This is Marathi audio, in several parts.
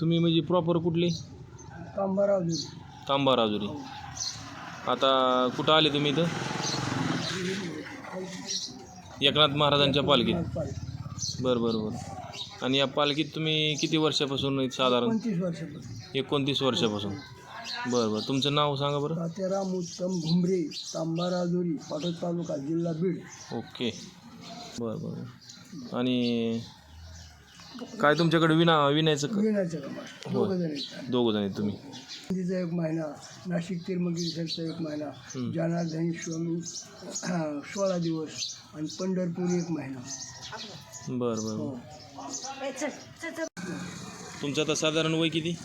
तुम्ही म्हणजे प्रॉपर कुठली? तांबाराव तांबा राजुरी आता कुठं आले तुम्ही इथं? एकनाथ महाराजांच्या पालखीत. बरं बरं बरं. आणि या पालखीत तुम्ही किती वर्षापासून साधारण? पंचवीस वर्षापासून. एकोणतीस वर्षापासून. बरं बरं. तुमचं नाव सांगा बरं. तात्याराम उत्तम घुमरे तांबाराजुरी पाटोद तालुका जिल्हा बीड. ओके. बरं बरं बरं. आणि काय तुमच्याकडे विना विनायचं क- कामात हो. दोघं जण दोघं जण आहेत तुम्ही. हिंदीचा एक महिना नाशिक तिरमगिरीचा एक महिना हं. जनार्दन स्वामी सोळा दिवस आणि पंढरपूर एक महिना. बरं बरं हो बरं. तुमचं आता साधारण वय किती?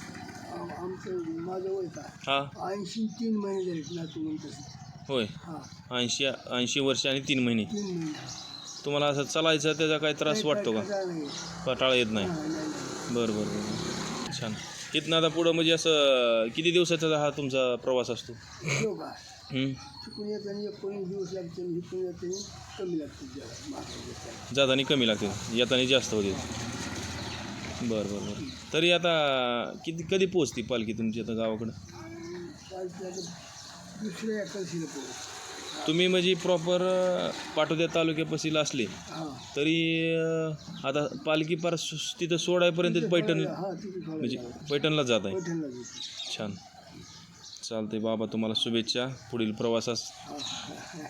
आम- आमचं माझं वय हा. ऐंशी तीन महिने झाले होय. हां. ऐंशी ऐंशी वर्ष आणि तीन महिने. तीन महिने. तुम्हाला असं चालायचं त्याचा काही त्रास वाटतो का? पटाळा येत नाही. बरं बरं बरं. छान. इथनं आता पुढं म्हणजे असं किती दिवसाचा हा तुमचा प्रवास असतो. जाताना कमी लागते येताना. जास्त होते. बरं बरं बरं. तरी आता किती कधी पोचते पालखी तुमची आता गावाकडं? तुम्ही म्हणजे प्रॉपर पाटोद्या तालुक्यापाशीला असले तरी अं, आता पालखी पार सु- तिथं सोडायपर्यंत पैठण हां तिथे म्हणजे पैठणला जात आहे. पैठणला छान. चालते बाबा तुम्हाला शुभेच्छा. पुढील प्रवासास हां हां हां.